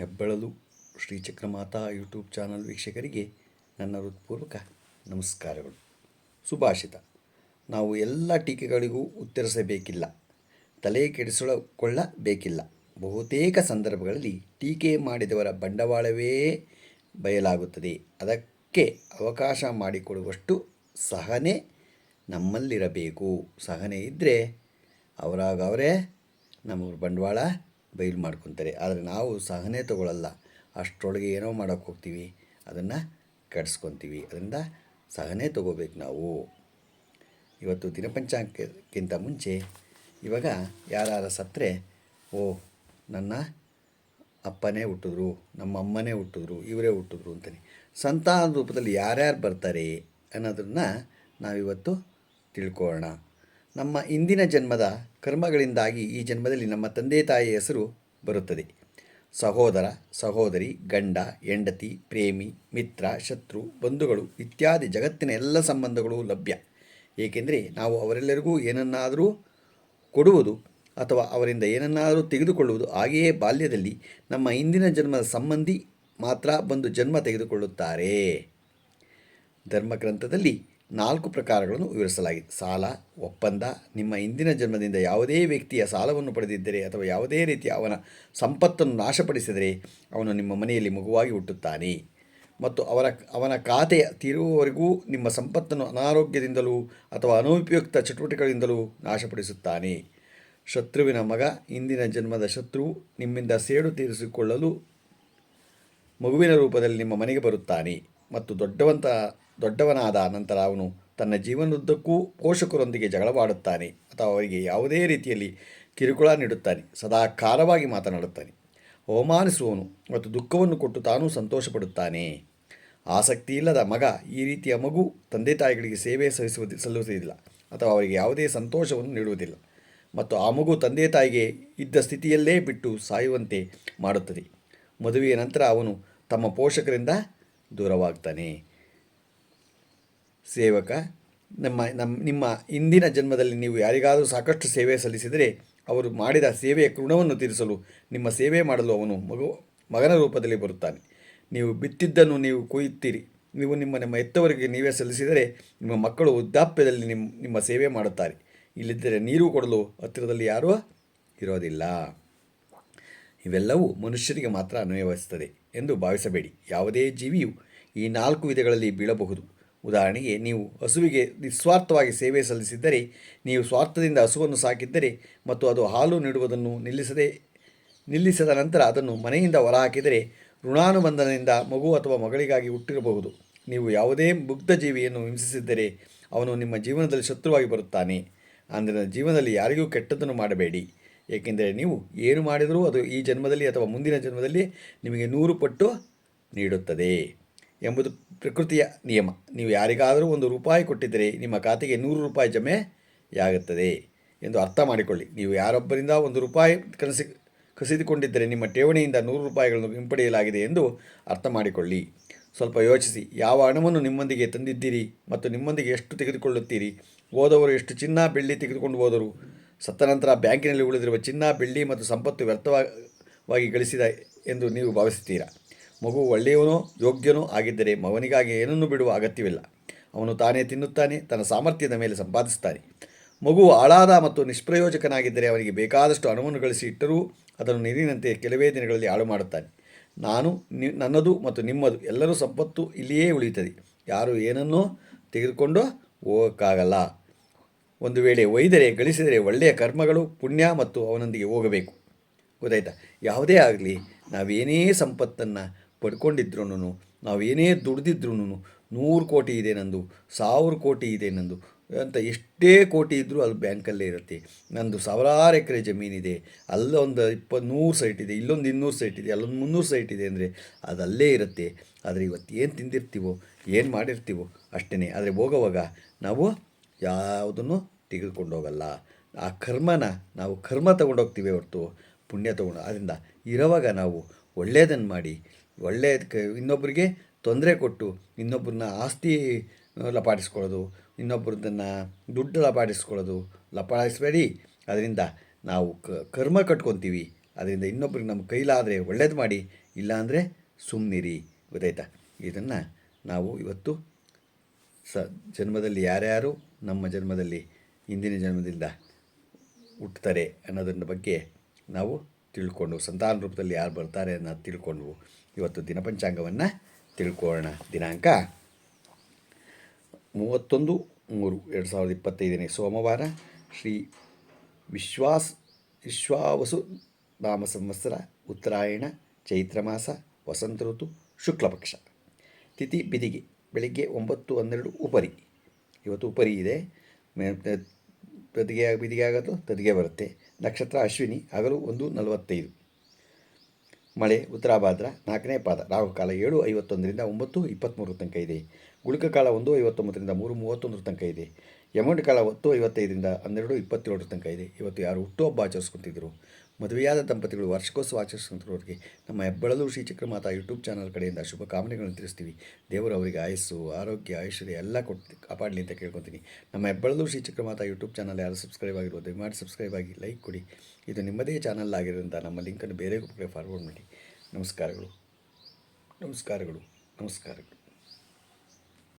ಹೆಬ್ಬಳಲು Shri Chakramata YouTube channel ವೀಕ್ಷಕರಿಗೆ ನನ್ನ ಹೃತ್ಪೂರ್ವಕ ನಮಸ್ಕಾರಗಳು. ಸುಭಾಷಿತ. ನಾವು ಎಲ್ಲ ಟೀಕೆಗಳಿಗೂ ಉತ್ತರಿಸಬೇಕಿಲ್ಲ. ತಲೆ ಕೆಡಿಸಿಕೊಳ್ಳಬೇಕಿಲ್ಲ. ಬಹುತೇಕ ಸಂದರ್ಭಗಳಲ್ಲಿ ಟೀಕೆ ಮಾಡಿದವರ ಬಂಡವಾಳವೇ ಬಯಲಾಗುತ್ತದೆ. ಅದಕ್ಕೆ ಅವಕಾಶ ಮಾಡಿಕೊಡುವಷ್ಟು ಸಹನೆ ನಮ್ಮಲ್ಲಿರಬೇಕು. ಸಹನೆ ಇದ್ದರೆ ಅವರಾಗವರೇ, ನಮ್ಮ ಬಂಡವಾಳ ಬಯಲು ಮಾಡ್ಕೊತಾರೆ. ಆದರೆ ನಾವು ಸಹನೆ ತಗೊಳ್ಳಲ್ಲ ಅಷ್ಟರೊಳಗೆ ಏನೋ ಮಾಡೋಕ್ಕೆ ಹೋಗ್ತೀವಿ. ಅದನ್ನು ಕೆಡಿಸ್ಕೊತೀವಿ. ಅದರಿಂದ ಸಹನೆ ತಗೋಬೇಕು ನಾವು. ಇವತ್ತು ದಿನಪಂಚಾಂಗಕ್ಕಿಂತ ಮುಂಚೆ ಇವಾಗ ಯಾರು ಸತ್ತರೆ ಓ, ನನ್ನ ಅಪ್ಪನೇ ಹುಟ್ಟಿದ್ರು, ನಮ್ಮ ಅಮ್ಮನೇ ಹುಟ್ಟಿದ್ರು, ಇವರೇ ಹುಟ್ಟಿದ್ರು ಅಂತಾನೆ. ಸಂತಾನ ರೂಪದಲ್ಲಿ ಯಾರ್ಯಾರು ಬರ್ತಾರೆ ಅನ್ನೋದನ್ನು ನಾವಿವತ್ತು ತಿಳ್ಕೊಳ್ಳೋಣ. ನಮ್ಮ ಇಂದಿನ ಜನ್ಮದ ಕರ್ಮಗಳಿಂದಾಗಿ ಈ ಜನ್ಮದಲ್ಲಿ ನಮ್ಮ ತಂದೆ ತಾಯಿಯ ಹೆಸರು ಬರುತ್ತದೆ. ಸಹೋದರ, ಸಹೋದರಿ, ಗಂಡ, ಹೆಂಡತಿ, ಪ್ರೇಮಿ, ಮಿತ್ರ, ಶತ್ರು, ಬಂಧುಗಳು ಇತ್ಯಾದಿ ಜಗತ್ತಿನ ಎಲ್ಲ ಸಂಬಂಧಗಳು ಲಭ್ಯ. ಏಕೆಂದರೆ ನಾವು ಅವರೆಲ್ಲರಿಗೂ ಏನನ್ನಾದರೂ ಕೊಡುವುದು ಅಥವಾ ಅವರಿಂದ ಏನನ್ನಾದರೂ ತೆಗೆದುಕೊಳ್ಳುವುದು ಹಾಗೆಯೇ ಬಾಲ್ಯದಲ್ಲಿ ನಮ್ಮ ಇಂದಿನ ಜನ್ಮದ ಸಂಬಂಧಿ ಮಾತ್ರ ಬಂದು ಜನ್ಮ ತೆಗೆದುಕೊಳ್ಳುತ್ತಾರೆ. ಧರ್ಮಗ್ರಂಥದಲ್ಲಿ ನಾಲ್ಕು ಪ್ರಕಾರಗಳನ್ನು ವಿವರಿಸಲಾಗಿದೆ. ಸಾಲ, ಒಪ್ಪಂದ, ನಿಮ್ಮ ಇಂದಿನ ಜನ್ಮದಿಂದ ಯಾವುದೇ ವ್ಯಕ್ತಿಯ ಸಾಲವನ್ನು ಪಡೆದಿದ್ದರೆ ಅಥವಾ ಯಾವುದೇ ರೀತಿಯ ಅವನ ಸಂಪತ್ತನ್ನು ನಾಶಪಡಿಸಿದರೆ ಅವನು ನಿಮ್ಮ ಮನೆಯಲ್ಲಿ ಮಗುವಾಗಿ ಹುಟ್ಟುತ್ತಾನೆ. ಮತ್ತು ಅವರ, ಅವನ ಖಾತೆಯ ತೀರುವವರೆಗೂ ನಿಮ್ಮ ಸಂಪತ್ತನ್ನು ಅನಾರೋಗ್ಯದಿಂದಲೂ ಅಥವಾ ಅನುಪಯುಕ್ತ ಚಟುವಟಿಕೆಗಳಿಂದಲೂ ನಾಶಪಡಿಸುತ್ತಾನೆ. ಶತ್ರುವಿನ ಮಗ, ಇಂದಿನ ಜನ್ಮದ ಶತ್ರು ನಿಮ್ಮಿಂದ ಸೇಡು ತೀರಿಸಿಕೊಳ್ಳಲು ಮಗುವಿನ ರೂಪದಲ್ಲಿ ನಿಮ್ಮ ಮನೆಗೆ ಬರುತ್ತಾನೆ. ಮತ್ತು ದೊಡ್ಡವಂತ ದೊಡ್ಡವನಾದ ನಂತರ ಅವನು ತನ್ನ ಜೀವನದುದ್ದಕ್ಕೂ ಪೋಷಕರೊಂದಿಗೆ ಜಗಳವಾಡುತ್ತಾನೆ, ಅಥವಾ ಅವರಿಗೆ ಯಾವುದೇ ರೀತಿಯಲ್ಲಿ ಕಿರುಕುಳ ನೀಡುತ್ತಾನೆ ಸದಾ ಖಾರವಾಗಿ ಮಾತನಾಡುತ್ತಾನೆ. ಅವಮಾನಿಸುವವನು ಮತ್ತು ದುಃಖವನ್ನು ಕೊಟ್ಟು ತಾನೂ ಸಂತೋಷಪಡುತ್ತಾನೆ. ಆಸಕ್ತಿ ಇಲ್ಲದ ಮಗ ಈ ರೀತಿಯ ಮಗು ತಂದೆ ತಾಯಿಗಳಿಗೆ ಸೇವೆ ಸಲ್ಲಿಸುವುದು ಸಲ್ಲಿಸುವುದಿಲ್ಲ ಅಥವಾ ಅವರಿಗೆ ಯಾವುದೇ ಸಂತೋಷವನ್ನು ನೀಡುವುದಿಲ್ಲ, ಮತ್ತು ಆ ಮಗು ತಂದೆ ತಾಯಿಗೆ ಇದ್ದ ಸ್ಥಿತಿಯಲ್ಲೇ ಬಿಟ್ಟು ಸಾಯುವಂತೆ ಮಾಡುತ್ತದೆ. ಮದುವೆಯ ನಂತರ ಅವನು ತಮ್ಮ ಪೋಷಕರಿಂದ ದೂರವಾಗ್ತಾನೆ. ಸೇವಕ, ನಮ್ಮ ನಮ್ಮ ನಿಮ್ಮ ಇಂದಿನ ಜನ್ಮದಲ್ಲಿ ನೀವು ಯಾರಿಗಾದರೂ ಸಾಕಷ್ಟು ಸೇವೆ ಸಲ್ಲಿಸಿದರೆ ಅವರು ಮಾಡಿದ ಸೇವೆಯ ಋಣವನ್ನು ತೀರಿಸಲು, ನಿಮ್ಮ ಸೇವೆ ಮಾಡಲು ಅವನು ಮಗು, ಮಗನ ರೂಪದಲ್ಲಿ ಬರುತ್ತಾನೆ. ನೀವು ಬಿತ್ತಿದ್ದನ್ನು ನೀವು ಕೊಯ್ಯುತ್ತೀರಿ. ನೀವು ನಿಮ್ಮ ನಿಮ್ಮ ಎತ್ತವರಿಗೆ ನೀವೇ ಸಲ್ಲಿಸಿದರೆ ನಿಮ್ಮ ಮಕ್ಕಳು ವೃದ್ಧಾಪ್ಯದಲ್ಲಿ ನಿಮ್ಮ ನಿಮ್ಮ ಸೇವೆ ಮಾಡುತ್ತಾರೆ. ಇಲ್ಲಿದ್ದರೆ ನೀರು ಕೊಡಲು ಹತ್ತಿರದಲ್ಲಿ ಯಾರೂ ಇರೋದಿಲ್ಲ. ಇವೆಲ್ಲವೂ ಮನುಷ್ಯರಿಗೆ ಮಾತ್ರ ಅನ್ವಯಿಸುತ್ತದೆ ಎಂದು ಭಾವಿಸಬೇಡಿ. ಯಾವುದೇ ಜೀವಿಯು ಈ ನಾಲ್ಕು ವಿಧಗಳಲ್ಲಿ ಬೀಳಬಹುದು. ಉದಾಹರಣೆಗೆ, ನೀವು ಹಸುವಿಗೆ ನಿಸ್ವಾರ್ಥವಾಗಿ ಸೇವೆ ಸಲ್ಲಿಸಿದ್ದರೆ, ನೀವು ಸ್ವಾರ್ಥದಿಂದ ಹಸುವನ್ನು ಸಾಕಿದ್ದರೆ ಮತ್ತು ಅದು ಹಾಲು ನೀಡುವುದನ್ನು ನಿಲ್ಲಿಸದೆ, ನಿಲ್ಲಿಸಿದ ನಂತರ ಅದನ್ನು ಮನೆಯಿಂದ ಹೊರಹಾಕಿದರೆ ಋಣಾನುಬಂಧನದಿಂದ ಮಗು ಅಥವಾ ಮಗಳಿಗಾಗಿ ಹುಟ್ಟಿರಬಹುದು. ನೀವು ಯಾವುದೇ ಮುಗ್ಧ ಜೀವಿಯನ್ನು ಹಿಂಸಿಸಿದ್ದರೆ ಅವನು ನಿಮ್ಮ ಜೀವನದಲ್ಲಿ ಶತ್ರುವಾಗಿ ಬರುತ್ತಾನೆ. ಅಂದರೆ ಜೀವನದಲ್ಲಿ ಯಾರಿಗೂ ಕೆಟ್ಟದ್ದನ್ನು ಮಾಡಬೇಡಿ. ಏಕೆಂದರೆ ನೀವು ಏನು ಮಾಡಿದರೂ ಅದು ಈ ಜನ್ಮದಲ್ಲಿ ಅಥವಾ ಮುಂದಿನ ಜನ್ಮದಲ್ಲಿ ನಿಮಗೆ ನೂರು ಪಟ್ಟು ನೀಡುತ್ತದೆ. ಎಂಬುದು ಪ್ರಕೃತಿಯ ನಿಯಮ. ನೀವು ಯಾರಿಗಾದರೂ ಒಂದು ರೂಪಾಯಿ ಕೊಟ್ಟಿದ್ದರೆ ನಿಮ್ಮ ಖಾತೆಗೆ ನೂರು ರೂಪಾಯಿ ಜಮೆಯಾಗುತ್ತದೆ ಎಂದು ಅರ್ಥ ಮಾಡಿಕೊಳ್ಳಿ. ನೀವು ಯಾರೊಬ್ಬರಿಂದ ಒಂದು ರೂಪಾಯಿ ಕನಸಿ, ಕಸಿದುಕೊಂಡಿದ್ದರೆ ನಿಮ್ಮ ಠೇವಣಿಯಿಂದ ನೂರು ರೂಪಾಯಿಗಳನ್ನು ಹಿಂಪಡೆಯಲಾಗಿದೆ ಎಂದು ಅರ್ಥ ಮಾಡಿಕೊಳ್ಳಿ. ಸ್ವಲ್ಪ ಯೋಚಿಸಿ. ಯಾವ ಹಣವನ್ನು ನಿಮ್ಮೊಂದಿಗೆ ತಂದಿದ್ದೀರಿ ಮತ್ತು ನಿಮ್ಮೊಂದಿಗೆ ಎಷ್ಟು ತೆಗೆದುಕೊಳ್ಳುತ್ತೀರಿ? ಹೋದವರು ಎಷ್ಟು ಚಿನ್ನ ಬೆಳ್ಳಿ ತೆಗೆದುಕೊಂಡು ಹೋದರು? ಸತ್ತ ನಂತರ ಬ್ಯಾಂಕಿನಲ್ಲಿ ಉಳಿದಿರುವ ಚಿನ್ನ, ಬೆಳ್ಳಿ ಮತ್ತು ಸಂಪತ್ತು ವ್ಯರ್ಥವಾಗಿ ಗಳಿಸಿದ ಎಂದು ನೀವು ಭಾವಿಸುತ್ತೀರಾ? ಮಗು ಒಳ್ಳೆಯವನೋ ಯೋಗ್ಯನೋ ಆಗಿದ್ದರೆ ಮಗನಿಗಾಗಿ ಏನನ್ನೂ ಬಿಡುವ ಅಗತ್ಯವಿಲ್ಲ. ಅವನು ತಾನೇ ತಿನ್ನುತ್ತಾನೆ, ತನ್ನ ಸಾಮರ್ಥ್ಯದ ಮೇಲೆ ಸಂಪಾದಿಸುತ್ತಾನೆ ಮಗು ಆಳಾದ ಮತ್ತು ನಿಷ್ಪ್ರಯೋಜಕನಾಗಿದ್ದರೆ ಅವನಿಗೆ ಬೇಕಾದಷ್ಟು ಹಣವನ್ನು ಗಳಿಸಿ ಇಟ್ಟರೂ ಅದನ್ನು ನೀರಿನಂತೆ ಕೆಲವೇ ದಿನಗಳಲ್ಲಿ ಹಾಳು ಮಾಡುತ್ತಾನೆ. ನಾನು ನಿ, ನನ್ನದು ಮತ್ತು ನಿಮ್ಮದು ಎಲ್ಲರೂ ಸಂಪತ್ತು ಇಲ್ಲಿಯೇ ಉಳಿಯುತ್ತದೆ. ಯಾರು ಏನನ್ನೂ ತೆಗೆದುಕೊಂಡು ಹೋಗೋಕ್ಕಾಗಲ್ಲ. ಒಂದು ವೇಳೆ ಒಯ್ದರೆ, ಗಳಿಸಿದರೆ ಒಳ್ಳೆಯ ಕರ್ಮಗಳು ಪುಣ್ಯ ಮತ್ತು ಅವನೊಂದಿಗೆ ಹೋಗಬೇಕು. ಗೊತ್ತಾಯ್ತಾ? ಯಾವುದೇ ಆಗಲಿ ನಾವೇನೇ ಸಂಪತ್ತನ್ನು ಪಡ್ಕೊಂಡಿದ್ರೂ ನಾವೇನೇ ದುಡ್ದಿದ್ರು ನೂರು ಕೋಟಿ ಇದೆ ನಂದು, ಸಾವಿರ ಕೋಟಿ ಇದೆ ನಂದು, ಅಂತ ಎಷ್ಟೇ ಕೋಟಿ ಇದ್ದರೂ ಅಲ್ಲಿ ಬ್ಯಾಂಕಲ್ಲೇ ಇರುತ್ತೆ. ನಂದು ಸಾವಿರಾರು ಎಕರೆ ಜಮೀನಿದೆ ಅಲ್ಲೊಂದು ಇಪ್ಪತ್ತು ನೂರು ಸೈಟ್ ಇದೆ, ಇಲ್ಲೊಂದು ಇನ್ನೂರು ಸೈಟ್ ಇದೆ, ಅಲ್ಲೊಂದು ಮುನ್ನೂರು ಸೈಟ್ ಇದೆ ಅಂದರೆ ಅದಲ್ಲೇ ಇರುತ್ತೆ. ಆದರೆ ಇವತ್ತು ಏನು ತಿಂದಿರ್ತೀವೋ, ಏನು ಮಾಡಿರ್ತೀವೋ ಅಷ್ಟೇ ಆದರೆ ಹೋಗೋವಾಗ ನಾವು ಯಾವುದನ್ನು ತೆಗೆದುಕೊಂಡು ಹೋಗಲ್ಲ ಆ ಕರ್ಮನ ನಾವು ಕರ್ಮ ತಗೊಂಡೋಗ್ತೀವಿ ಹೊರತು, ಪುಣ್ಯ ತಗೊಂಡು ಅದರಿಂದ ಇರೋವಾಗ ನಾವು ಒಳ್ಳೆಯದನ್ನು ಮಾಡಿ ಒಳ್ಳೆಯದಕ್ಕೆ ಇನ್ನೊಬ್ಬರಿಗೆ ತೊಂದರೆ ಕೊಟ್ಟು ಇನ್ನೊಬ್ಬರನ್ನ ಆಸ್ತಿ ಲಪಾಡಿಸ್ಕೊಳ್ಳೋದು ಇನ್ನೊಬ್ಬರದನ್ನು ದುಡ್ಡು ಲಪಾಡಿಸ್ಕೊಳ್ಳೋದು ಲಪಾಡಿಸಬೇಡಿ ಅದರಿಂದ ನಾವು ಕರ್ಮ ಕಟ್ಕೊತೀವಿ. ಅದರಿಂದ ಇನ್ನೊಬ್ರಿಗೆ ನಮ್ಮ ಕೈಲಾದರೆ ಒಳ್ಳೇದು ಮಾಡಿ, ಇಲ್ಲಾಂದರೆ ಸುಮ್ಮನಿರಿ ಗೊತ್ತಾಯ್ತಾ? ಇದನ್ನು ನಾವು ಇವತ್ತು ಸ, ಜನ್ಮದಲ್ಲಿ ಯಾರ್ಯಾರು ನಮ್ಮ ಜನ್ಮದಲ್ಲಿ, ಹಿಂದಿನ ಜನ್ಮದಿಂದ ಹುಟ್ಟುತ್ತಾರೆ ಅನ್ನೋದನ್ನ ಬಗ್ಗೆ ನಾವು ತಿಳ್ಕೊಂಡು, ಸಂತಾನ ರೂಪದಲ್ಲಿ ಯಾರು ಬರ್ತಾರೆ ಅನ್ನೋದು ತಿಳ್ಕೊಂಡು ಇವತ್ತು ದಿನಪಂಚಾಂಗವನ್ನು ತಿಳ್ಕೊಳ್ಳೋಣ. ದಿನಾಂಕ ಮೂವತ್ತೊಂದು ಮೂರು ಎರಡು ಸಾವಿರದ ಇಪ್ಪತ್ತೈದನೇ ಸೋಮವಾರ ಶ್ರೀ ವಿಶ್ವಾಸ್ ವಿಶ್ವಾವಸು ನಾಮ ಸಂವತ್ಸರ ಉತ್ತರಾಯಣ ಚೈತ್ರ ಮಾಸ ವಸಂತ ಋತು ಶುಕ್ಲಪಕ್ಷ ತಿಥಿ ಬಿದಿಗೆ ಬೆಳಿಗ್ಗೆ ಒಂಬತ್ತು ಹನ್ನೆರಡು ಉಪರಿ. ಇವತ್ತು ಉಪರಿ ಇದೆ. ತದಿಗೆ ಬಿದಿಗೆ ಆಗೋದು, ತದಿಗೆ ಬರುತ್ತೆ. ನಕ್ಷತ್ರ ಅಶ್ವಿನಿ ಹಗಲು ಒಂದು ನಲವತ್ತೈದು. ಮಳೆ ಉತ್ತರಾಭಾದ್ರ ನಾಲ್ಕನೇ ಪಾದ ರಾಹುಕಾಲ ಏಳು, ಐವತ್ತೊಂದರಿಂದ ಒಂಬತ್ತು ಇಪ್ಪತ್ತ್ಮೂರು ತನಕ ಇದೆ. ಗುಳಿಕ ಕಾಲ ಒಂದು, ಐವತ್ತೊಂಬತ್ತರಿಂದ ಮೂರು, ಮೂವತ್ತೊಂದರ ತನಕ ಇದೆ. ಯಮಂಡ ಕಾಲ ಹತ್ತು ಐವತ್ತೈದರಿಂದ ಹನ್ನೆರಡು, ಇಪ್ಪತ್ತೇಳರ ತನಕ ಇದೆ. ಇವತ್ತು ಯಾರು ಹುಟ್ಟುಹಬ್ಬ ಆಚರಿಸ್ಕೊತಿದ್ರು? ಮದುವೆಯಾದ ದಂಪತಿಗಳು ವಾರ್ಷಿಕೋತ್ಸವ ಆಚರಿಸ್ಕೊಂತಿರೋರಿಗೆ ನಮ್ಮ ಹೆಬ್ಬಳಲು ಶ್ರೀ ಚಕ್ರಮಾತಾ ಯೂಟ್ಯೂಬ್ ಚಾನಲ್ ಕಡೆಯಿಂದ ಶುಭ ಕಾಮನೆಗಳನ್ನು ತಿಳಿಸ್ತೀವಿ. ದೇವರು ಅವರಿಗೆ ಆಯಸ್ಸು, ಆರೋಗ್ಯ, ಐಶ್ವರ್ಯ ಎಲ್ಲ ಕೊಟ್ಟು ಕಾಪಾಡಲಿ ಅಂತ ಕೇಳ್ಕೊತೀನಿ. ನಮ್ಮ ಹೆಬ್ಬಳಲು ಶ್ರೀ ಚಕ್ರಮಾತಾ ಯೂಟ್ಯೂಬ್ ಚಾನಲ್ ಯಾರು ಸಬ್ಸ್ಕ್ರೈಬ್ ಆಗಿರೋ ದಯಮಾಡಿ ಸಬ್ಸ್ಕ್ರೈಬ್ ಆಗಿ ಲೈಕ್ ಕೊಡಿ. ಇದು ನಿಮ್ಮದೇ ಚಾನಲ್ ಆಗಿರೋದ್ರಿಂದ ನಮ್ಮ ಲಿಂಕನ್ನು ಬೇರೆ ಕಡೆ ಫಾರ್ವರ್ಡ್ ಮಾಡಿ. ನಮಸ್ಕಾರಗಳು. ನಮಸ್ಕಾರಗಳು. ನಮಸ್ಕಾರಗಳು.